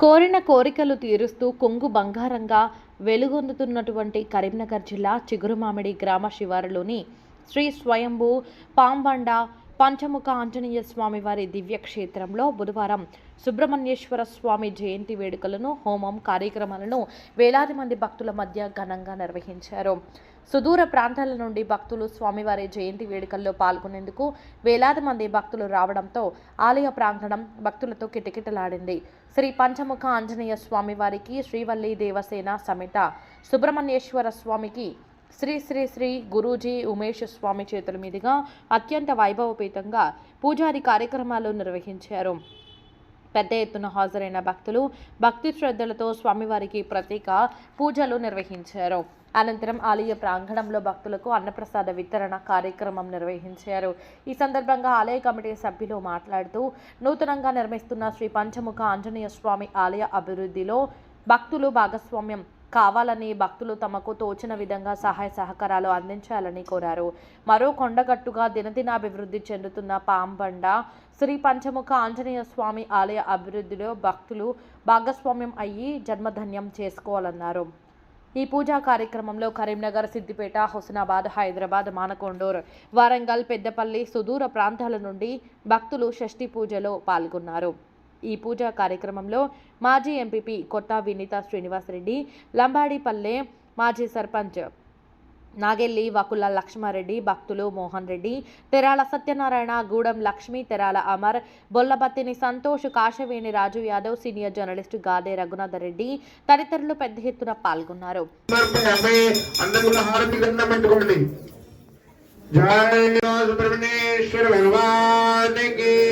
కోరిన కోరికలు తీరుస్తూ కొంగు బంగారంగా వెలుగొందుతున్నటువంటి కరీంనగర్ జిల్లా చిగురుమామిడి గ్రామ శివారులోని శ్రీ స్వయంభూ పాంబండ పంచముఖ ఆంజనేయ స్వామి వారి దివ్యక్షేత్రంలో బుధవారం సుబ్రహ్మణ్యేశ్వర స్వామి జయంతి వేడుకలను హోమం కార్యక్రమాలను వేలాది మంది భక్తుల మధ్య ఘనంగా నిర్వహించారు. సుదూర ప్రాంతాల నుండి భక్తులు స్వామివారి జయంతి వేడుకల్లో పాల్గొనేందుకు వేలాది మంది భక్తులు రావడంతో ఆలయ ప్రాంగణం భక్తులతో కిటకిటలాడింది. శ్రీ పంచముఖ ఆంజనేయ స్వామివారికి శ్రీవల్లి దేవసేన సమేత సుబ్రహ్మణ్యేశ్వర స్వామికి శ్రీ శ్రీ శ్రీ గురూజీ ఉమేష్ స్వామి చేతుల మీదుగా అత్యంత వైభవపేతంగా పూజారి కార్యక్రమాలు నిర్వహించారు. పెద్ద ఎత్తున హాజరైన భక్తులు భక్తి శ్రద్ధలతో స్వామివారికి ప్రత్యేక పూజలు నిర్వహించారు. అనంతరం ఆలయ ప్రాంగణంలో భక్తులకు అన్నప్రసాద వితరణ కార్యక్రమం నిర్వహించారు. ఈ సందర్భంగా ఆలయ కమిటీ సభ్యులు మాట్లాడుతూ నూతనంగా నిర్మిస్తున్న శ్రీ పంచముఖ ఆంజనేయ స్వామి ఆలయ అభివృద్ధిలో భక్తులు భాగస్వామ్యం కావాలని భక్తులు తమకు తోచిన విధంగా సహాయ సహకారాలు అందించాలని కోరారు. మరో కొండగట్టుగా దినదినాభివృద్ధి చెందుతున్న పాంబండ శ్రీ పంచముఖ ఆంజనేయ స్వామి ఆలయ అభివృద్ధిలో భక్తులు భాగస్వామ్యం అయ్యి జన్మధన్యం చేసుకోవాలన్నారు. ఈ పూజా కార్యక్రమంలో కరీంనగర్ సిద్దిపేట హుస్నాబాద్ హైదరాబాద్ మానకొండూర్ వరంగల్ పెద్దపల్లి సుదూర ప్రాంతాల నుండి భక్తులు షష్ఠి పూజలో పాల్గొన్నారు. ఈ పూజా కార్యక్రమంలో మాజీ ఎంపీపీ కొత్త వినీత శ్రీనివాసరెడ్డి లంబాడిపల్లె మాజీ సర్పంచ్ నాగెల్లి వకుల లక్ష్మారెడ్డి భక్తులు మోహన్ రెడ్డి తెరాల సత్యనారాయణ గూడెం లక్ష్మి తెరాల అమర్ బొల్లబత్తిని సంతోష్ కాశవేణి రాజు యాదవ్ సీనియర్ జర్నలిస్టు గాదే రఘునాథ రెడ్డి తదితరులు పెద్ద ఎత్తున పాల్గొన్నారు జయ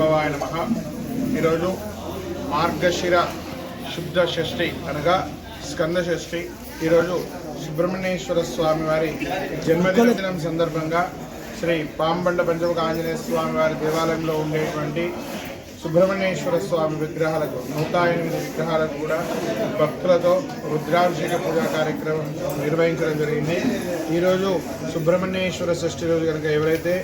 భవాయ నమ. ఈరోజు మార్గశిర శుద్ధ షష్ఠి అనగా స్కంద షష్ఠి. ఈరోజు సుబ్రహ్మణ్యేశ్వర స్వామి వారి జన్మదినం సందర్భంగా శ్రీ పాంబండ పంచముఖ ఆంజనేయ స్వామి వారి దేవాలయంలో ఉండేటువంటి సుబ్రహ్మణ్యేశ్వర స్వామి విగ్రహాలకు నూట ఎనిమిది విగ్రహాలకు కూడా భక్తులతో రుద్రాభిషేక పూజా కార్యక్రమం నిర్వహించడం జరిగింది. ఈరోజు సుబ్రహ్మణ్యేశ్వర షష్ఠి రోజు కనుక ఎవరైతే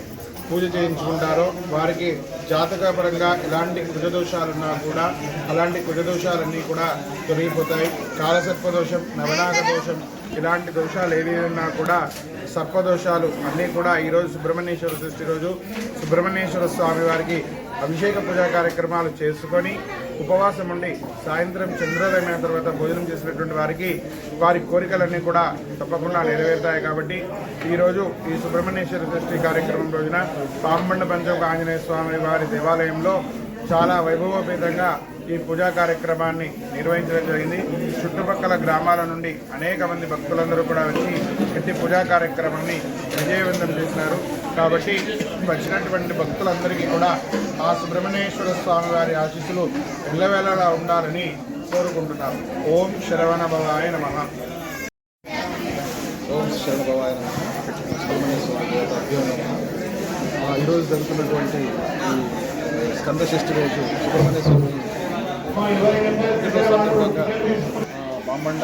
పూజ చేయించుకుంటారో వారికి జాతకపరంగా ఎలాంటి కుజదోషాలున్నా కూడా అలాంటి కుజదోషాలన్నీ కూడా తొలగిపోతాయి. కాలసర్పదోషం నవనాగ దోషం ఇలాంటి దోషాలు ఏవి ఉన్నా కూడా సర్పదోషాలు అన్నీ కూడా ఈరోజు సుబ్రహ్మణ్యేశ్వర షష్ఠి రోజు. సుబ్రహ్మణ్యేశ్వర స్వామి వారికి అభిషేక పూజా కార్యక్రమాలు చేసుకొని ఉపవాసం ఉండి సాయంత్రం చంద్రోదయం అయిన తర్వాత భోజనం చేసినటువంటి వారికి వారి కోరికలన్నీ కూడా తప్పకుండా నెరవేరుతాయి కాబట్టి ఈరోజు ఈ సుబ్రహ్మణ్యేశ్వర షష్ఠి కార్యక్రమం రోజున పాంబండ పంచముఖ ఆంజనేయ స్వామి వారి దేవాలయంలో చాలా వైభవోపేతంగా ఈ పూజా కార్యక్రమాన్ని నిర్వహించడం జరిగింది. చుట్టుపక్కల గ్రామాల నుండి అనేక మంది భక్తులందరూ కూడా వచ్చి ప్రతి పూజా కార్యక్రమాన్ని విజయవంతం చేసినారు. కాబట్టి వచ్చినటువంటి భక్తులందరికీ కూడా ఆ సుబ్రహ్మణ్యేశ్వర స్వామి వారి ఆశీస్సులు ఎల్లవేళలా ఉండాలని కోరుకుంటున్నాను. ఓం శరవణ భవాయ నమ. ఓం శరణభవాయ సుబ్రహ్మణ్య స్వామి ఈరోజు జరుగుతున్నటువంటి ఈ స్కంద షష్ఠి రోజు సుబ్రహ్మణ్య స్వామి బాంబండ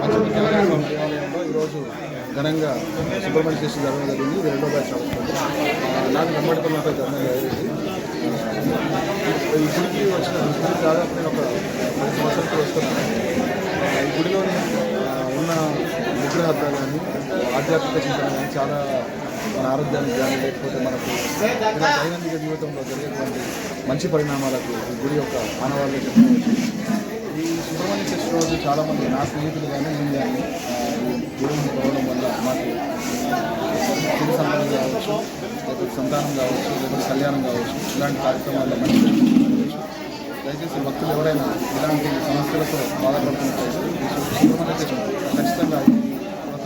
పంచముఖ దేవాలయంలో ఈరోజు ఘనంగా సుబ్రహ్మణ్య షష్ఠి జరగడం జరిగింది ఇది రెండో బ్యాచ్ అవుతుంది ఆ, నాకు వెంబడుతున్నట్టు జరగడం జరిగింది ఈ గుడికి వచ్చిన గుడికి దాదాపు నేను ఒక పది సంవత్సరాలకు వస్తున్నాను ఈ గుడిలోని ఉన్న విగ్రహార్థాలు కానీ ఆధ్యాత్మిక చింతన కానీ చాలా మన ఆరోగ్యానికి కానీ లేకపోతే మనకు ఇలా దైనందిక జీవితంలో జరిగేటువంటి మంచి పరిణామాలకు గుడి యొక్క ఆనవాళ్ళు ఈ సుబ్రహ్మణ్య చర్చ్ రోజు చాలామంది నా స్నేహితులు కానీ నేను కానీ ఆ, ఈ పోవడం వల్ల మాకు చిన్న సంతానం కావచ్చు లేకపోతే సంతానం కావచ్చు లేకపోతే కళ్యాణం కావచ్చు ఇలాంటి కార్యక్రమాల్లో మంచి దయచేసి భక్తులు ఎవరైనా ఇలాంటి సమస్యలతో బాధపడుతున్నట్లయితే ఈ సుబ్రహ్మణ్య చర్చ్ ఖచ్చితంగా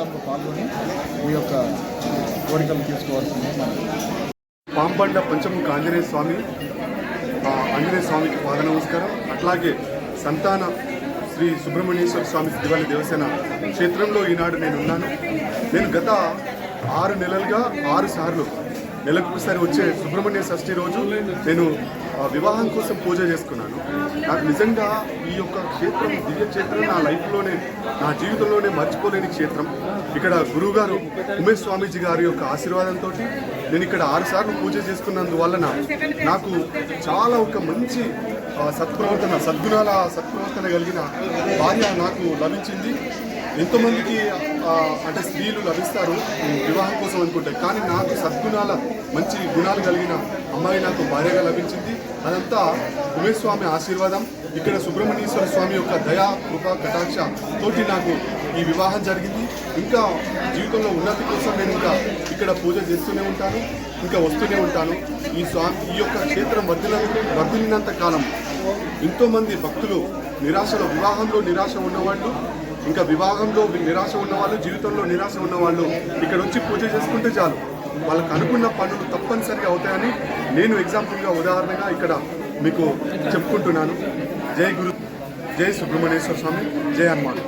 ఈ కార్యక్రమంలో పాల్గొని మీ యొక్క కోరికలు తీసుకోవాల్సింది. పాంపండ పంచముఖ ఆంజనేయ స్వామి ఆంజనేయ స్వామికి పాద నమస్కారం. అట్లాగే సంతాన శ్రీ సుబ్రహ్మణ్యేశ్వర స్వామి దివాళి దేవసేన క్షేత్రంలో ఈనాడు నేను ఉన్నాను నేను గత ఆరు నెలలుగా ఆరు సార్లు నెలకు ఒకసారి వచ్చే సుబ్రహ్మణ్య షష్ఠి రోజు నేను వివాహం కోసం పూజ చేసుకున్నాను. నాకు నిజంగా ఈ యొక్క క్షేత్రం దివ్య క్షేత్రం నా లైఫ్లోనే నా జీవితంలోనే మర్చిపోలేని క్షేత్రం. ఇక్కడ గురువుగారు ఉమేష్ స్వామీజీ గారి యొక్క ఆశీర్వాదంతో నేను ఇక్కడ ఆరుసార్లు పూజ చేసుకున్నందువలన నాకు చాలా ఒక మంచి సత్ప్రవర్తన సద్గుణాల సత్ప్రవర్తన కలిగిన భార్య నాకు లభించింది. ఎంతోమందికి అంటే స్త్రీలు లభిస్తారు వివాహం కోసం అనుకుంటే. కానీ నాకు సద్గుణాల మంచి గుణాలు కలిగిన అమ్మాయి నాకు భార్యగా లభించింది. అదంతా ఉమేష్ స్వామి ఆశీర్వాదం. ఇక్కడ సుబ్రహ్మణ్యేశ్వర స్వామి యొక్క దయా కృప కటాక్ష తోటి నాకు ఈ వివాహం జరిగింది. ఇంకా జీవితంలో ఉన్నతి కోసం నేను ఇంకా ఇక్కడ పూజ చేస్తూనే ఉంటాను ఇంకా వస్తూనే ఉంటాను. ఈ స్వామి ఈ యొక్క క్షేత్రం వర్ధిల వర్ధిల్లినంత కాలం ఎంతోమంది భక్తులు నిరాశలో వివాహంలో నిరాశ ఉన్నవాళ్ళు ఇంకా వివాహంలో నిరాశ ఉన్నవాళ్ళు జీవితంలో నిరాశ ఉన్నవాళ్ళు ఇక్కడ వచ్చి పూజ చేసుకుంటే చాలు. వాళ్ళకు అనుకున్న పనులు తప్పనిసరిగా అవుతాయని నేను ఎగ్జాంపుల్గా ఉదాహరణగా ఇక్కడ మీకు చెప్పుకుంటున్నాను. జై గురు జై సుబ్రహ్మణ్యేశ్వర స్వామి జై హనుమాన్.